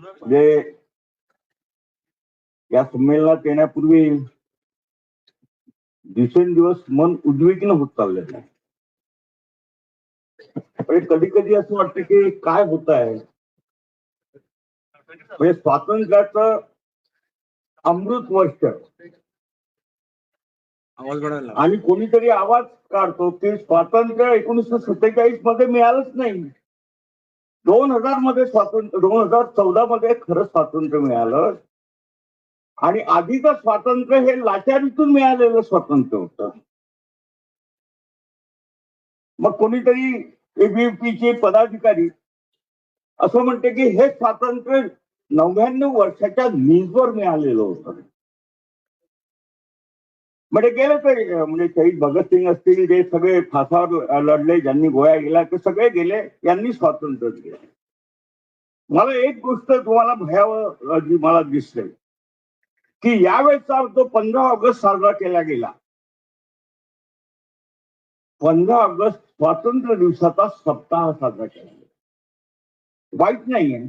म्हणजे या संमेलनात येण्यापूर्वी दिवसेंदिवस मन उद्विग्न होत चाललेलं आहे म्हणजे कधी कधी असं वाटतं की काय होत आहे? म्हणजे स्वातंत्र्याचं अमृत वर्ष. आणि कोणीतरी आवाज काढतो की स्वातंत्र्य एकोणीसशे सत्तेचाळीसमध्ये मिळालंच नाही. दोन हजारमध्ये स्वातंत्र्य दोन हजार चौदा मध्ये खरं स्वातंत्र्य मिळालं. आणि आधीचं स्वातंत्र्य हे लाचारीतून मिळालेलं स्वातंत्र्य होतं. मग कोणीतरी एबीपीचे पदाधिकारी असं म्हणते की हे स्वातंत्र्य नव्याण्णव वर्षाच्या लीजवर मिळालेलं होतं. म्हणजे गेले ते म्हणजे शहीद भगतसिंग असतील जे सगळे फासावर लढले ज्यांनी गोळ्या गेला ते सगळे गेले यांनी स्वातंत्र्य दिलं. मला एक गोष्ट तुम्हाला भयावह जी मला दिसते. की यावेळेचा जो पंधरा ऑगस्ट साजरा केला गेला पंधरा ऑगस्ट स्वातंत्र्य दिवसाचा सप्ताह साजरा केला गेला. वाईट नाहीये.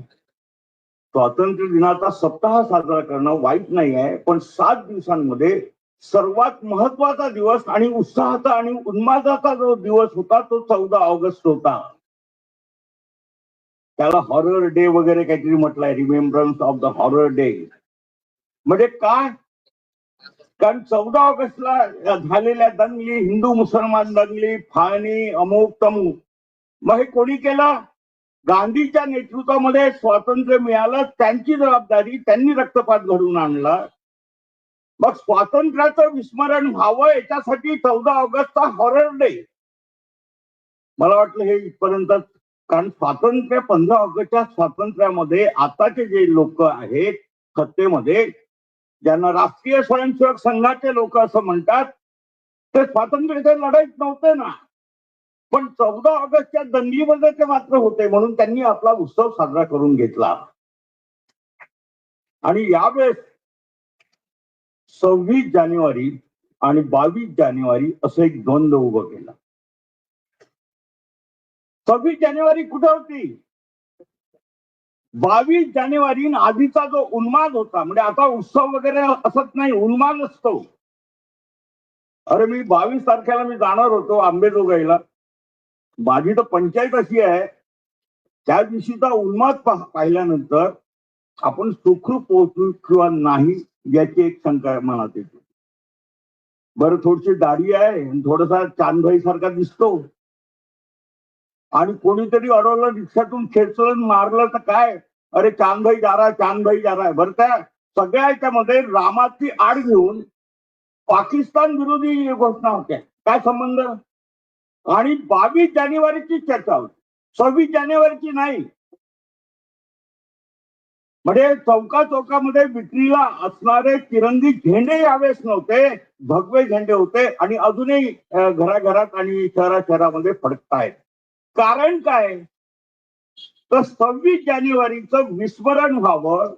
स्वातंत्र्य दिनाचा सप्ताह साजरा करणं वाईट नाही आहे पण सात दिवसांमध्ये सर्वात महत्त्वाचा दिवस आणि उत्साहाचा आणि उन्मादाचा जो दिवस होता तो चौदा ऑगस्ट होता. त्याला हॉरर डे वगैरे काहीतरी म्हटलंय remembrance of the horror day म्हणजे काय कारण चौदा ऑगस्टला झालेल्या दंगली हिंदू मुसलमान दंगली फाळणी अमुक तमुक मग हे कोणी केलं? गांधीच्या नेतृत्वामध्ये स्वातंत्र्य मिळालं त्यांची जबाबदारी त्यांनी रक्तपात घडवून आणला. मग स्वातंत्र्याचं विस्मरण व्हावं याच्यासाठी चौदा ऑगस्टचा हॉरर डे मला वाटलं हे इथपर्यंत कारण स्वातंत्र्य पंधरा ऑगस्टच्या स्वातंत्र्यामध्ये आताचे जे लोक आहेत सत्तेमध्ये ज्यांना राष्ट्रीय स्वयंसेवक संघाचे लोक असं म्हणतात ते स्वातंत्र्याच्या लढाईत नव्हते ना. पण चौदा ऑगस्टच्या दंगलीमध्ये ते मात्र होते म्हणून त्यांनी आपला उत्सव साजरा करून घेतला. आणि यावेळेस सव्वीस जानेवारी आणि बावीस जानेवारी असं एक द्वंद्व उभं केलं. सव्वीस जानेवारी कुठं होती? बावीस जानेवारी आधीचा जो उन्माद होता म्हणजे आता उत्सव वगैरे असत नाही उन्माद असतो. अरे मी बावीस तारखेला मी जाणार होतो आंबेजोगाईला. माझी तर पंचायत अशी आहे त्या दिवशीचा उन्माद पाह- पाहिल्यानंतर आपण सुखरूप पोहोचू किंवा नाही याची एक शंका मनात येते. बरं थोडीशी दाढी आहे थोडासा चांदभाई सारखा दिसतो. आणि कोणीतरी अडवलं रिक्षातून खेचलं मारलं तर काय? अरे चांदभाई जा रहा चांदभाई जा रहा बरं त्या सगळ्या याच्यामध्ये रामाची आड घेऊन पाकिस्तान विरोधी घोषणा होत्या. काय संबंध? आणि बावीस जानेवारीची चर्चा होती. सव्वीस जानेवारीची नाही. म्हणजे चौका चौकामध्ये विक्रीला असणारे तिरंगी झेंडे यावेळेस नव्हते भगवे झेंडे होते आणि अजूनही घराघरात आणि शहरा शहरामध्ये फडकतायत. कारण काय? तर सव्वीस जानेवारीचं विस्मरण व्हावं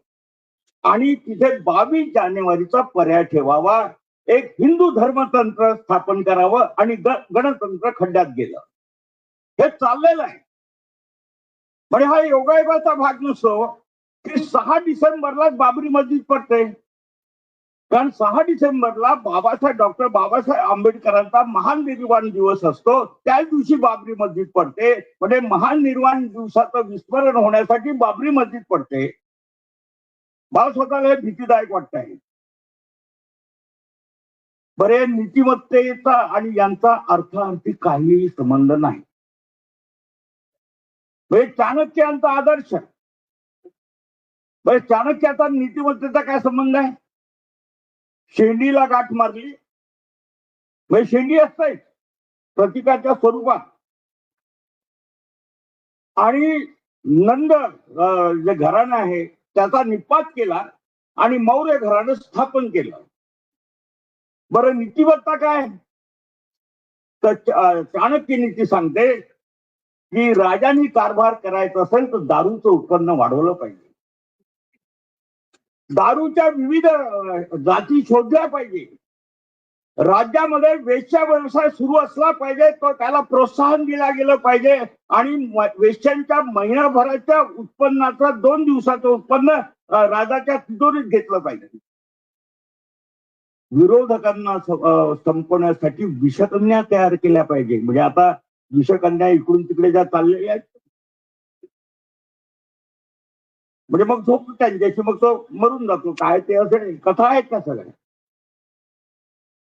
आणि तिथे बावीस जानेवारीचा पर्याय ठेवावा एक हिंदू धर्मतंत्र स्थापन करावं आणि ग- गणतंत्र खड्ड्यात गेलं. हे चाललेलं आहे. म्हणजे हा योगायोगाचा भाग नसतो सहा डिसेंबरला बाबरी मस्जिद पडते. कारण सहा डिसेंबरला बाबासाहेब डॉक्टर बाबासाहेब आंबेडकरांचा महान निर्वाण दिवस असतो. त्याच दिवशी बाबरी मस्जिद पडते. म्हणजे महान निर्वाण दिवसाचं विस्मरण होण्यासाठी बाबरी मस्जिद पडते. मला स्वतःला हे भीतीदायक वाटत आहे बरे नीतिमत्तेचा आणि यांचा अर्थार्थी काहीही संबंध नाही. म्हणजे चाणक्यांचा आदर्श. बरं चाणक्याचा नीतिमत्तेचा काय संबंध आहे? शेंडीला गाठ मारली. म्हणजे शेंडी असते प्रतीकाच्या स्वरूपात. आणि नंद जे घराणं आहे त्याचा निपात केला आणि मौर्य घराणं स्थापन केलं. बरं नीतिमत्ता काय? तर चाणक्य नीती सांगते की राजांनी कारभार करायचा असेल तर दारूचं उत्पन्न वाढवलं पाहिजे. दारूच्या विविध जाती शोधल्या पाहिजे. राज्यामध्ये वेश्या व्यवसाय सुरू असला पाहिजे तो त्याला प्रोत्साहन दिला गेलं पाहिजे आणि वेश्यांच्या महिनाभराच्या उत्पन्नाचं दोन दिवसाचं उत्पन्न राजाच्या तिजोरीत घेतलं पाहिजे. विरोधकांना संपवण्यासाठी विषकन्या तयार केल्या पाहिजे. म्हणजे आता विषकन्या इकडून तिकडे ज्या चाललेल्या आहेत म्हणजे मग झोप त्यांच्याशी मग तो मरून जातो. काय ते असं कथा आहेत का सगळ्या.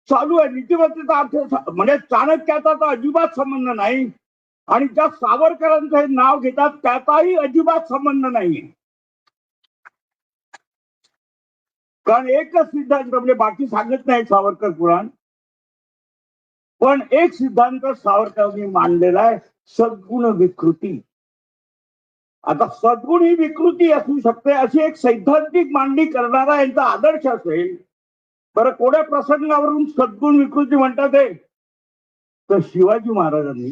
चालू आहे. नीतिमत्तेचा अर्थ म्हणजे चाणक्याचा तर अजिबात संबंध नाही. आणि ज्या सावरकरांचं हे नाव घेतात त्याचाही अजिबात संबंध नाही कारण एकच सिद्धांत म्हणजे बाकी सांगत नाही सावरकर पुराण. पण एक सिद्धांत सावरकरांनी मांडलेला आहे. सद्गुण विकृती. आता सद्गुण ही विकृती असू शकते अशी एक सैद्धांतिक मांडणी करणारा यांचा आदर्श असेल. बरं कोण्या प्रसंगावरून सद्गुण विकृती म्हणतात हे? तर शिवाजी महाराजांनी.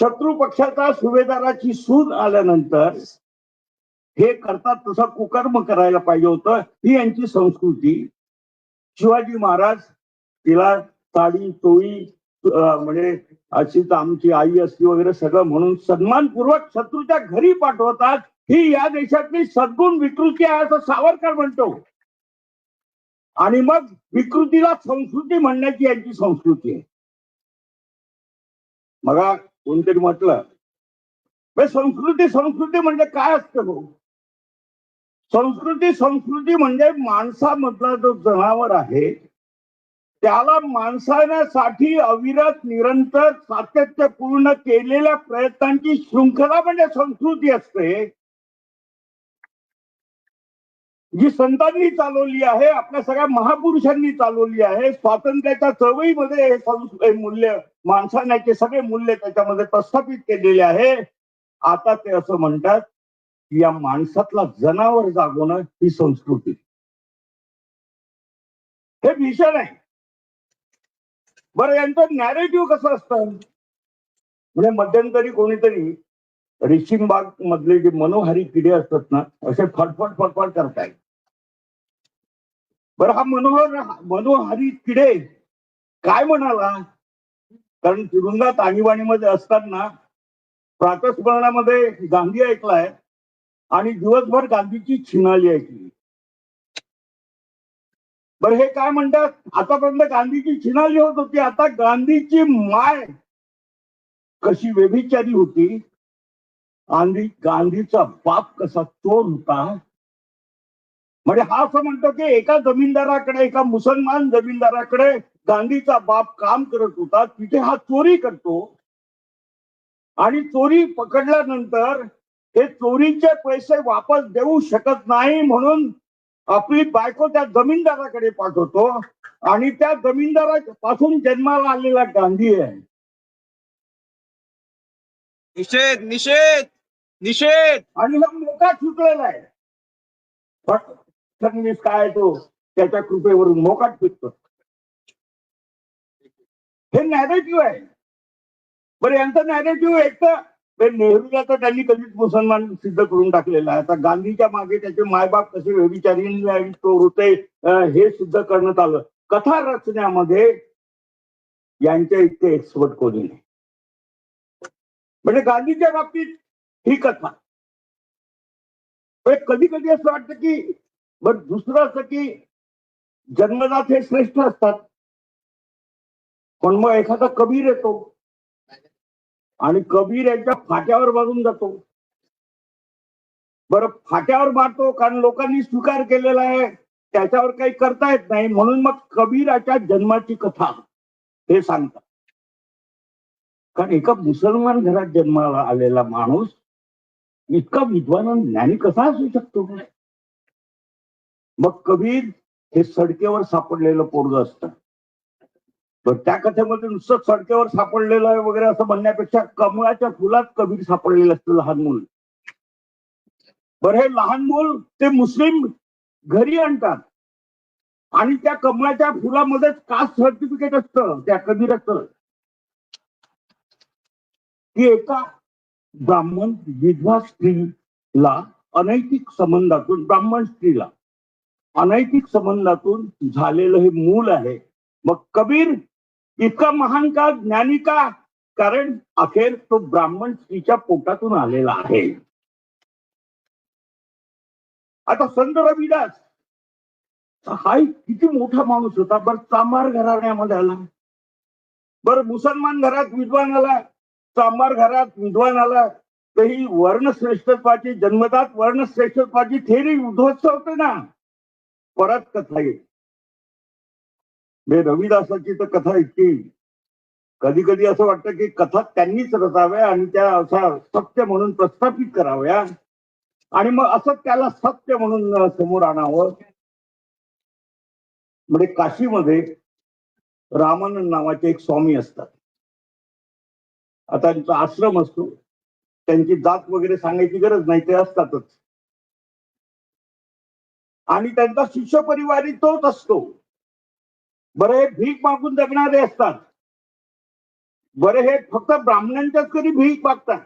शत्रू पक्षाचा सुभेदाराची सून आल्यानंतर हे करतात तसं कुकर्म करायला पाहिजे होतं ही यांची संस्कृती. शिवाजी महाराज तिला साडी चोळी म्हणजे अशीच आमची आई असती वगैरे सगळं म्हणून सन्मानपूर्वक शत्रूच्या घरी पाठवतात. ही या देशातली सद्गुण विकृती आहे असं सावरकर म्हणतो. आणि मग विकृतीला संस्कृती म्हणण्याची यांची संस्कृती आहे. मग कोणतरी म्हटलं संस्कृती संस्कृती म्हणजे काय असतं भाऊ? संस्कृती संस्कृती म्हणजे माणसामधला जो जनावर आहे त्याला माणसाण्यासाठी अविरत निरंतर सातत्यपूर्ण केलेल्या प्रयत्नांची शृंखला म्हणजे संस्कृती असते. जी संतांनी चालवली आहे आपल्या सगळ्या महापुरुषांनी चालवली आहे स्वातंत्र्याच्या चळवळीमध्ये हे मूल्य माणसाण्याचे सगळे मूल्य त्याच्यामध्ये प्रस्थापित केलेले आहे. आता ते असं म्हणतात या माणसातला जनावर जागवणं ही संस्कृती. हे भीषण आहे. बरं यांचं नॅरेटिव्ह कसं असतं? म्हणजे मध्यंतरी कोणीतरी रेशीमबाग मधले जे मनोहारी किडे असतात ना असे फटफट फटफट करतायत. बरं हा मनोहर मनोहारी किडे काय म्हणाला? कारण तुरुंगात आणीबाणीमध्ये असताना प्रातस्मरणामध्ये गांधी ऐकलाय आणि दिवसभर गांधीची छिनाली ऐकली. बरं हे काय म्हणतात? आतापर्यंत गांधीची छिनाली होत होती आता गांधीची माय. कशी व्यभिचारी होती. गांधी गांधीचा बाप कसा चोर होता. म्हणजे हा असं म्हणतो की एका जमीनदाराकडे एका मुसलमान जमीनदाराकडे गांधीचा बाप काम करत होता तिथे हा चोरी करतो. आणि चोरी पकडल्यानंतर हे चोरीचे पैसे वापस देऊ शकत नाही म्हणून आपली बायको त्या जमीनदाराकडे पाठवतो आणि त्या जमीनदारापासून जन्माला आलेला गांधी आहे. निषेध निषेध निषेध. आणि हा मोठा सुटलेला आहे. पण फडणवीस काय तो? त्याच्या कृपेवरून मोकाट पिकतो हे नॅरेटिव्ह आहे. बरं यांचं नॅरेटिव्ह एक तर नेहरूला तर त्यांनी कधीच मुसलमान सिद्ध करून टाकलेला आहे. आता गांधीच्या मागे त्याचे मायबाप कसे व्यभिचारी आणि होते हे सिद्ध करण्यात आलं. कथा रचण्यामध्ये यांच्या इतके एक्सपर्ट कोणी नाही. म्हणजे गांधीच्या बाबतीत ही कथा. कधी कधी असं वाटतं की बर दुसरं असं की जन्मजात हे श्रेष्ठ असतात. पण मग एखादा कबीर येतो. आणि कबीर यांच्या फाट्यावर बांधून जातो. बरं फाट्यावर मारतो कारण लोकांनी स्वीकार केलेला आहे. त्याच्यावर काही करता येत नाही. म्हणून मग कबीराच्या जन्माची कथा हे सांगतात. कारण एका मुसलमान घरात जन्माला आलेला माणूस इतका विद्वान आणि ज्ञानी कसा असू शकतो? मग कबीर हे सडकेवर सापडलेलं पोरग असतं. तर त्या कथेमध्ये नुसतं सडकेवर सापडलेलं आहे वगैरे असं म्हणण्यापेक्षा कमळाच्या फुलात कबीर सापडलेलं असतं लहान मूल. बरं हे लहान मूल ते मुस्लिम घरी आणतात. आणि त्या कमळाच्या फुलामध्येच कास्ट सर्टिफिकेट असतं त्या कबीराचं की एका ब्राह्मण विधवा स्त्रीला अनैतिक संबंधातून ब्राह्मण स्त्रीला अनैतिक संबंधातून झालेलं हे मूल आहे. मग कबीर इतका महान का ज्ञानी का? कारण अखेर तो ब्राह्मण स्त्रीच्या पोटातून आलेला आहे. आता संत रविदास हा एक किती मोठा माणूस होता. बरं चांबार घराण्यामध्ये आला. बरं मुसलमान घरात विद्वान आला. चांबार घरात विद्वान आला. तर ही वर्णश्रेष्ठत्वाची जन्मदात वर्णश्रेष्ठत्वाची थेरी उद्ध्वस्त होते ना? परत कथा येईल म्हणजे रविदासाची तर कथा इतकी. कधी कधी असं वाटतं की कथा त्यांनीच रचाव्या आणि त्या असा सत्य म्हणून प्रस्थापित कराव्या. आणि मग असं त्याला सत्य म्हणून समोर आणावं. म्हणजे काशीमध्ये रामानंद नावाचे एक स्वामी असतात. आता त्यांचा आश्रम असतो. त्यांची जात वगैरे सांगायची गरज नाही ते असतातच. आणि त्यांचा शिष्य परिवारी तोच असतो. बरं हे भीक मागून जगणारे असतात. बरं हे फक्त ब्राह्मणांच्याच कधी भीक मागतात?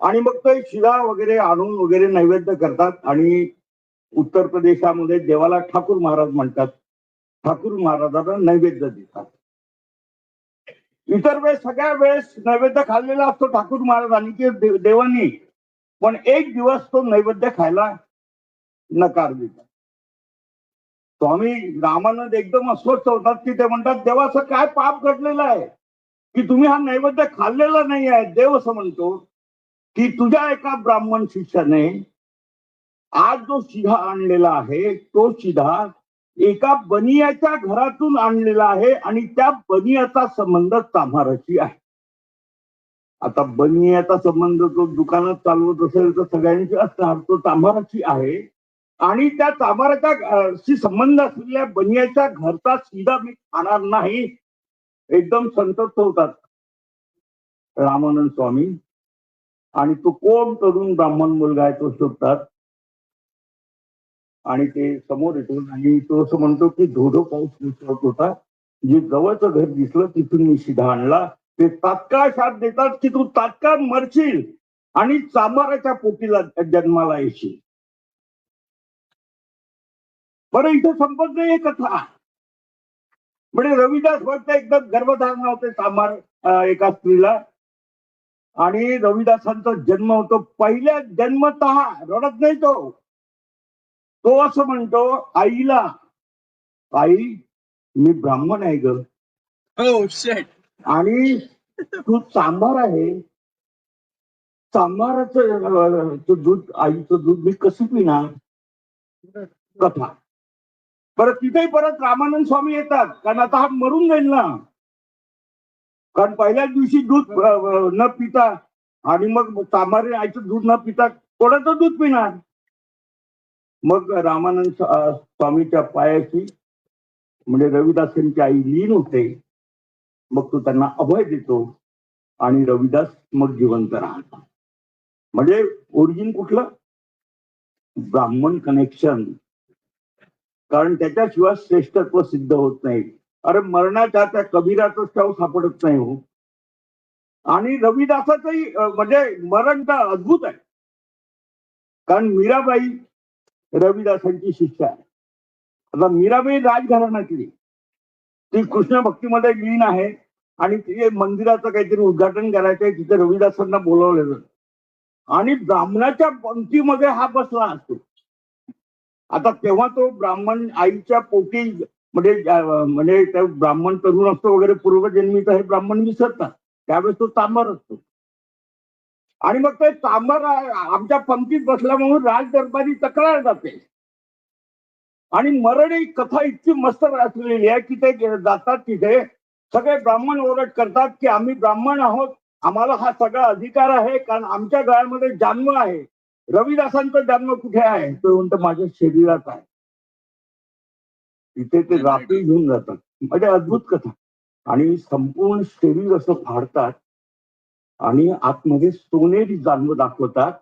आणि मग ते शिळा वगैरे आणून वगैरे नैवेद्य करतात आणि उत्तर प्रदेशामध्ये देवाला ठाकूर महाराज म्हणतात. ठाकूर महाराजांना नैवेद्य देतात. इतर वेळेस सगळ्या वेळेस नैवेद्य खाल्लेला असतो ठाकूर महाराजांनी की देवांनी देवानी. पण एक दिवस तो नैवेद्य खायला नकार देतात. स्वामी रामानंद एकदम अस्वस्थ होतात की ते म्हणतात देवाचं काय पाप घडलेलं आहे? की तुम्ही हा नैवेद्य खाल्लेला नाही आहे? देव असं म्हणतो की तुझ्या एका ब्राह्मण शिष्याने आज जो शिधा आणलेला आहे तो शिधा एका बनियाच्या घरातून आणलेला आहे आणि त्या बनियाचा संबंध चांभाराची आहे. आता बनियाचा संबंध तो दुकानात चालवत असेल तर सगळ्यांची असणार तो चांभाराची आहे. आणि त्या चामाराच्या शी संबंध असलेल्या बनियाच्या घरचा सीधा मी खाणार नाही. एकदम संतप्त होतात. रामानंद स्वामी. आणि तो कोण तरुण ब्राह्मण मुलगा आहे तो शोधतात. आणि ते समोर येतो. आणि तो असं म्हणतो की धोधो पाऊस दिसत होता. जे जवळचं घर दिसलं तिथून मी शिधा आणला. ते तात्काळ साथ देतात की तू तात्काळ मरशील. आणि चामाराच्या पोटीला जन्माला येशील. बरं इथे संपत नाही ही कथा. म्हणजे रविदास फक्त एकदम गर्भधारणा होते अं, एका स्त्रीला. आणि रविदासांचा जन्म होतो. पहिल्या जन्मत रडत नाही तो. तो असं म्हणतो आईला आई मी ब्राह्मण आहे ग. हो शेट आणि तू चांभार आहे. तो दूध आईचं दूध मी कसं पिणार? कथा. बरं तिथेही परत रामानंद स्वामी येतात. कारण आता हा मरून जाईल ना. कारण पहिल्याच दिवशी दूध न पिता आणि मग तामारे आईचं दूध न पिता कोणाचं दूध पिणार? मग रामानंद स्वामीच्या पायाची म्हणजे रविदासांची आई लीन होते. मग तो त्यांना अभय देतो आणि रविदास मग जिवंत राहतो म्हणजे ओरिजिन कुठलं? ब्राह्मण कनेक्शन कारण त्याच्याशिवाय श्रेष्ठत्व सिद्ध होत नाही. अरे मरणाच्या त्या कबीराचं शव सापडत नाही हो. आणि रविदासाचंही म्हणजे मरण तर अद्भुत आहे. कारण मीराबाई रविदासांची शिष्या आहे. आता मीराबाई राजघराण्यातली. ती कृष्ण भक्तीमध्ये लीन आहे आणि तिथे मंदिराचं काहीतरी उद्घाटन करायचंय तिथे रविदासांना बोलवलेलं. आणि ब्राह्मणाच्या पंक्तीमध्ये हा बसला असतो. आता तेव्हा तो ब्राह्मण आईच्या पोटी म्हणजे म्हणजे त्या ब्राह्मण तरुण असतो वगैरे पूर्वजन्मीचं हे ब्राह्मण विसरतात. त्यावेळेस तो तांबर असतो. आणि मग ते तांबर आमच्या पंक्तीत बसला म्हणून राज दरबारी तक्रार जाते. आणि मरण ही कथा इतकी मस्त रचलेली आहे की ते जातात तिथे. सगळे ब्राह्मण ओरड करतात की आम्ही ब्राह्मण आहोत. आम्हाला हा सगळा अधिकार आहे कारण आमच्या गळ्यामध्ये जन्म आहे. रविदासांचा जन्म कुठे आहे? तो म्हणतो माझ्या शरीरात आहे. तिथे ते रात्री घेऊन जातात. म्हणजे अद्भुत कथा. आणि संपूर्ण शरीर असं फाडतात आणि आतमध्ये सोनेरी जाणवं दाखवतात.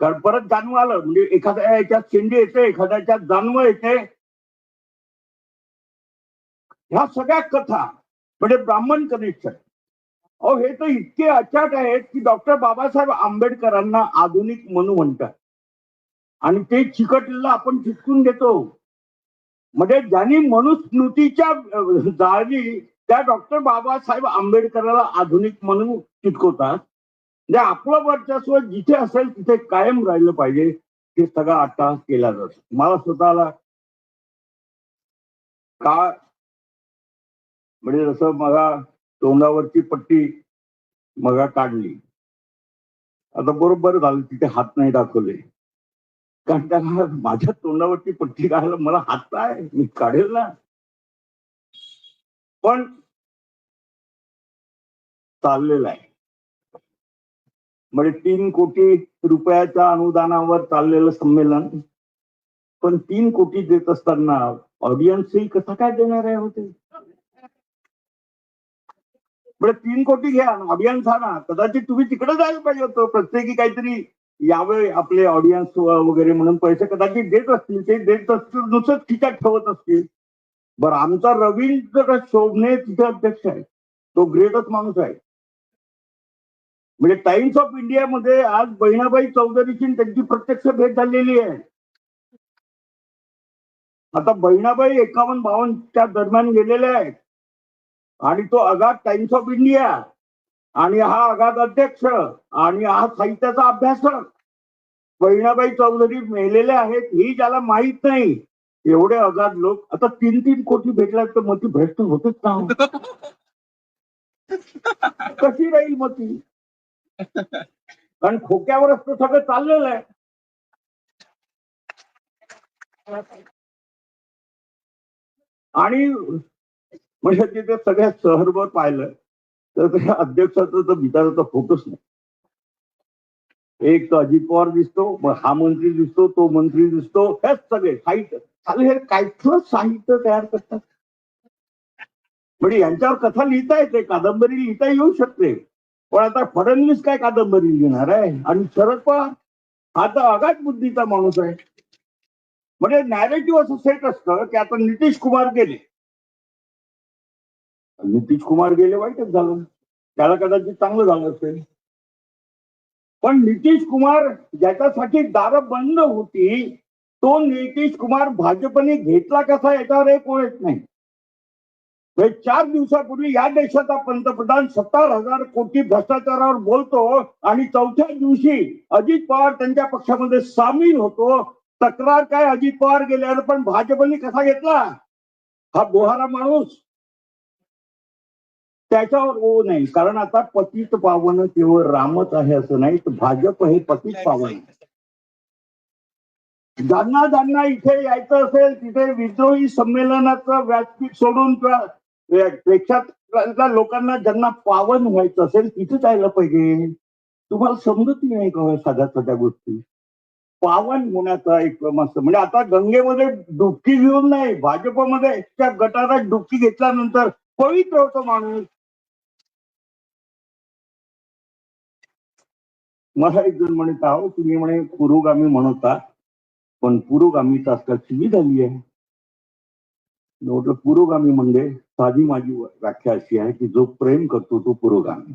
कारण परत जाणवं आलं. म्हणजे एखाद्या याच्यात शेंडी येते एखाद्याच्यात जाणवं येते. ह्या सगळ्या कथा म्हणजे ब्राह्मण कनेक्शन अहो हे तर इतके अचाट आहेत की डॉक्टर बाबासाहेब आंबेडकरांना आधुनिक म्हणू म्हणतात. आणि ते चिकटलेलं आपण चिटकून घेतो म्हणजे ज्यांनी मनुस्मृतीच्या जाळली त्या डॉक्टर बाबासाहेब आंबेडकराला आधुनिक म्हणून चिटकवतात. म्हणजे आपलं वर्चस्व जिथे असेल तिथे कायम राहिलं पाहिजे. हे सगळा आता केला जातो. मला स्वतःला का म्हणजे जसं मला तोंडावरची पट्टी मगा काढली. आता बरोबर झालं तिथे हात नाही दाखवले. कारण त्याला माझ्या तोंडावरची पट्टी काढायला मला हात आहे मी काढेल ना. पण चाललेला आहे. म्हणजे तीन कोटी रुपयाच्या अनुदानावर चाललेलं संमेलन पण तीन कोटी देत असताना ऑडियन्सही कसा काय देणार आहे होते? म्हणजे तीन कोटी घ्या ऑडियन्स हा ना. कदाचित तुम्ही तिकडे जायला पाहिजे होतं. प्रत्येकी काहीतरी यावे आपले ऑडियन्स वगैरे म्हणून पैसे कदाचित देत असतील. ते देत असतील नुसतंच खिचात ठेवत असतील. बरं आमचा रवींद्र शोभणे तिथे अध्यक्ष आहे. तो ग्रेटच माणूस आहे. म्हणजे टाइम्स ऑफ इंडियामध्ये आज बहिणाबाई चौधरीची त्यांची प्रत्यक्ष भेट झालेली आहे. आता बहिणाबाई एकावन्न बावन्नच्या दरम्यान गेलेल्या आहेत. आणि तो अगाध टाइम्स ऑफ इंडिया. आणि हा आघात अध्यक्ष आणि हा साहित्याचा अभ्यासक. बहिणाबाई चौधरी मेलेले आहेत ही ज्याला माहीत नाही. एवढे अगाध लोक आता तीन तीन कोटी भेटल्यात तर मग ती भ्रष्ट होतच ना हो? कशी राहील मग ती? कारण खोक्यावरच तर सगळं चाललेलं आहे. आणि म्हणजे तिथे सगळ्या शहरभर पाहिलं तर त्या अध्यक्षाचा तर बिचाराचा फोटोच नाही. एक तर अजित पवार दिसतो मग हा मंत्री दिसतो तो मंत्री दिसतो हेच सगळे साहित्य. चालेल हे काहीतलं साहित्य तयार करतात. म्हणजे यांच्यावर कथा लिहिता येते कादंबरी लिहिता येऊ शकते. पण आता फडणवीस काय कादंबरी लिहिणार आहे? आणि शरद पवार? हा तर आगात बुद्धीचा माणूस आहे. म्हणजे नॅरेटिव्ह असं सेट असतं की आता नितीश कुमार गेले. नितीश कुमार गेले वाईटच झालं. त्याला कदाचित चांगलं झालं असेल. पण नितीश कुमार ज्याच्यासाठी दारं बंद होती तो नितीश कुमार भाजपने घेतला कसा याच्यावर एक कोण येत नाही चार दिवसापूर्वी या देशाचा पंतप्रधान सत्तर हजार कोटी भ्रष्टाचारावर बोलतो आणि चौथ्या दिवशी अजित पवार त्यांच्या पक्षामध्ये सामील होतो. तक्रार काय अजित पवार गेल्यावर पण भाजपने कसा घेतला? हा बोहारा माणूस त्याच्यावर ओ नाही कारण आता पतित पावन केवळ रामच आहे असं नाही तर भाजप हे पतित पावन. ज्यांना ज्यांना इथे यायचं असेल तिथे विद्रोही संमेलनाचं व्यासपीठ सोडून किंवा प्रेक्षातल्या लोकांना ज्यांना पावन व्हायचं असेल तिथे जायला पाहिजे. तुम्हाला समजत नाही का हो साध्या साध्या गोष्टी? पावन होण्याचा एक क्रम असतो. म्हणजे आता गंगेमध्ये डुबकी घेऊन नाही भाजपमध्ये त्या गटारात डुबकी घेतल्यानंतर पवित्र होतो माणूस. मला एक जण म्हणत आहो तुम्ही म्हणे पुरोगामी म्हणता पण पुरोगामी आजकाल सुविधा झाली आहे. म्हटलं पुरोगामी म्हणजे साधी माझी व्याख्या अशी आहे की जो प्रेम करतो तो पुरोगामी.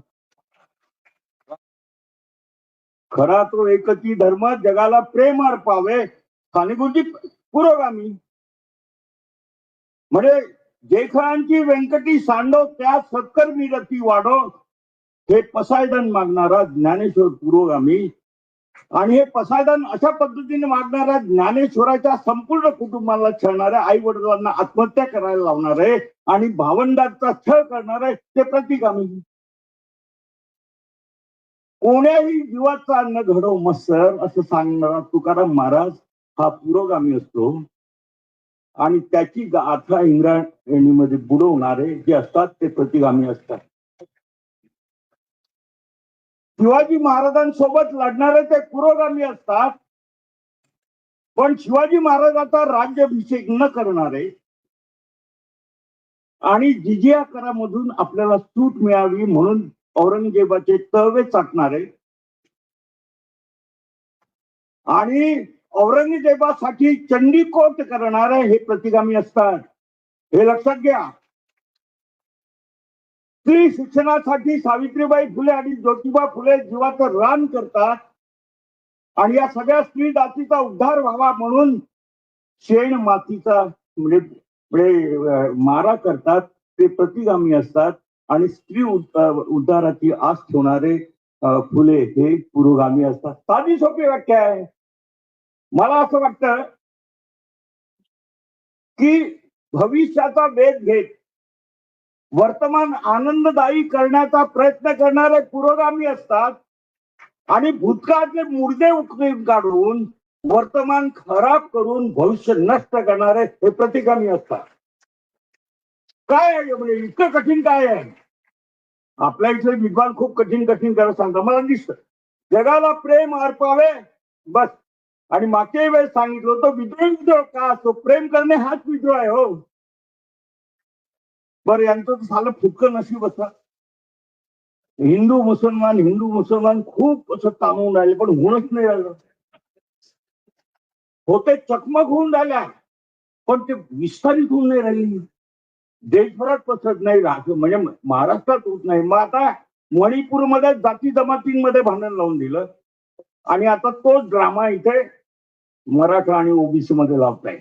खरा तो एकची धर्म जगाला प्रेम अर्पावे सानुभूती पुरोगामी. म्हणजे जेखांची व्यंकटी सांडो त्या सत्कर्मी गती वाढो हे पसायदान मागणारा ज्ञानेश्वर पुरोगामी आणि हे पसायदान अशा पद्धतीने मागणाऱ्या ज्ञानेश्वराच्या संपूर्ण कुटुंबाला छळणाऱ्या आई वडिलांना आत्महत्या करायला लावणारे आणि भावंडांचा छळ करणारे ते प्रतिगामी. कोण्याही जीवाचा अन्न घडव मस्सर असं सांगणारा तुकाराम महाराज हा पुरोगामी असतो. आणि त्याची गाथा इंग्रजीमध्ये बुडवणारे जे असतात ते प्रतिगामी असतात. शिवाजी महाराजांसोबत लढणारे ते पुरोगामी असतात. पण शिवाजी महाराजाचा राज्याभिषेक न करणारे आणि जिजिया करामधून आपल्याला सूट मिळावी म्हणून औरंगजेबाचे तळवे चाटणारे आणि औरंगजेबासाठी चंडीकोट करणारे हे प्रतिगामी असतात. हे लक्षात घ्या. स्त्री शिक्षणासाठी सावित्रीबाई फुले आणि ज्योतिबा फुले जीवाचं रान करतात. आणि या सगळ्या स्त्री जातीचा उद्धार व्हावा म्हणून शेण मातीचा म्हणजे मारा करतात. ते प्रतिगामी असतात. आणि स्त्री उद्धाराची आस ठेवणारे फुले हे पुरोगामी असतात. साधी सोपी व्याख्या आहे. मला असं वाटतं की भविष्याचा वेध घेत वर्तमान आनंददायी करण्याचा प्रयत्न करणारे पुरोगामी असतात आणि भूतकाळातले मुर्दे उकळून काढून वर्तमान खराब करून भविष्य नष्ट करणारे हे प्रतिगामी असतात. काय आहे? म्हणजे इतकं कठीण काय आहे? आपल्या इथले विद्वान खूप कठीण कठीण करायला सांगतात. मला दिसत. जगाला प्रेम अर्पावे बस. आणि मागच्याही वेळेस सांगितलं होतं विद्रोह विद्रोह का असतो प्रेम करणे हाच विद्रोह आहे हो. बर यांचं तर झालं फुटकं नशीब असं. हिंदू मुसलमान हिंदू मुसलमान खूप असं ताणून राहिले पण होणच नाही राहिलं. होते चकमक होऊन राहिल्या पण ते विस्तारित होऊन नाही राहिली. देशभरात पसरत नाही राहत म्हणजे महाराष्ट्रात होत नाही. मग आता मणिपूरमध्ये जाती जमातींमध्ये भांडण लावून दिलं. आणि आता तोच ड्रामा इथे मराठा आणि ओबीसी मध्ये लावताय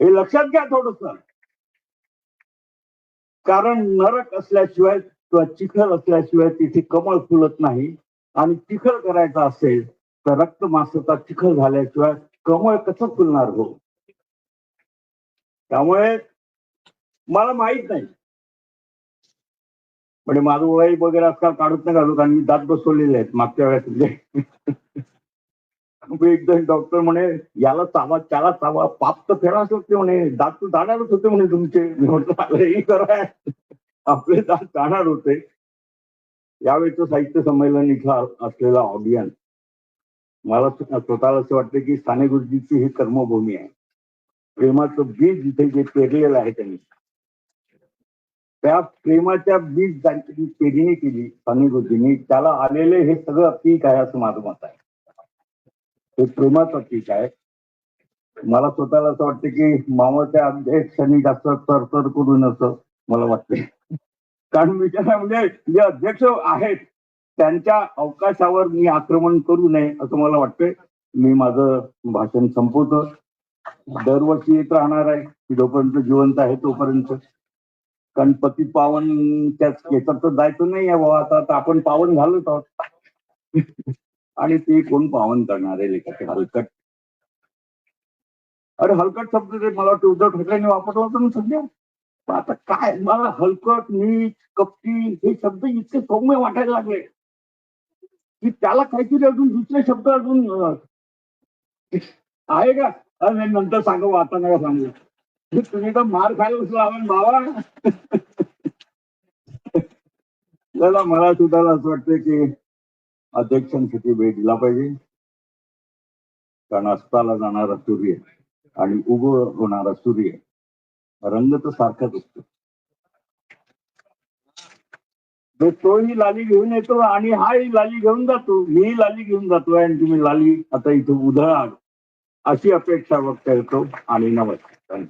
हे लक्षात घ्या थोडस. कारण नरक असल्याशिवाय किंवा चिखल असल्याशिवाय तिथे कमळ फुलत नाही. आणि चिखल करायचा असेल तर रक्त मासाचा चिखल झाल्याशिवाय कमळ कसं फुलणार हो? त्यामुळे मला माहीत नाही. म्हणजे माझं वय वगैरे आजकाल काढत नाही घालू कारण मी दात बसवलेले आहेत मागच्या वेळेस. एकदा डॉक्टर म्हणे याला चावा त्याला चावा पाप तर फेराच होते म्हणे दात जाणारच होते म्हणे तुमचे. मी म्हटलं कराय हे आपले दात जाणार होते. यावेळेचं साहित्य संमेलन इथला असलेला ऑडियन्स मला स्वतःला असं वाटतं की साने गुरुजीची ही कर्मभूमी आहे. प्रेमाचं बीज इथे जे पेरलेलं आहे त्यांनी. त्या प्रेमाच्या बीज ज्यांची पेरणी केली साने गुरुजींनी. त्याला आलेले हे सगळं पीक आहे असं माझं मत आहे. हे प्रेमाचं पीक आहे. मला स्वतःला असं वाटतं की मामाच्या अध्यक्षांनी जास्त तरतर करून असं मला वाटतं कारण मी त्यांना म्हणजे जे अध्यक्ष आहेत त्यांच्या अवकाशावर मी आक्रमण करू नये असं मला वाटतंय. मी माझं भाषण संपवतो. दरवर्षी येत राहणार आहे जोपर्यंत जिवंत आहे तोपर्यंत. कारण पती पावन त्याच केसात तर जायचं नाही आहे बाबा आता आता आपण पावन झालोच आहोत. आणि ते कोण पावन करणारे लेखक हलकट. अरे हलकट शब्द ते मला वाटतं उद्धव ठाकरेंनी वापरला होता ना सध्या. आता काय? मला हलकट नीच कपटी हे शब्द इतके सौम्य वाटायला लागले की त्याला काहीतरी अजून दुसरे शब्द अजून आहे का? अरे नंतर सांगू आता नका सांगू. तुम्ही तर मार खायला बसला बाबा. त्याला मला सुद्धा असं वाटतं की अध्यक्षांसाठी वेळ दिला पाहिजे. कारण अस्ताला जाणारा सूर्य आणि उगव होणारा सूर्य रंग तर सारखाच असतो. तोही लाली घेऊन येतो आणि हाही लाली घेऊन जातो मीही लाली घेऊन जातो आणि तुम्ही लाली आता इथं उधळा. अशी अपेक्षा व्यक्त करतो आणि नमस्कार.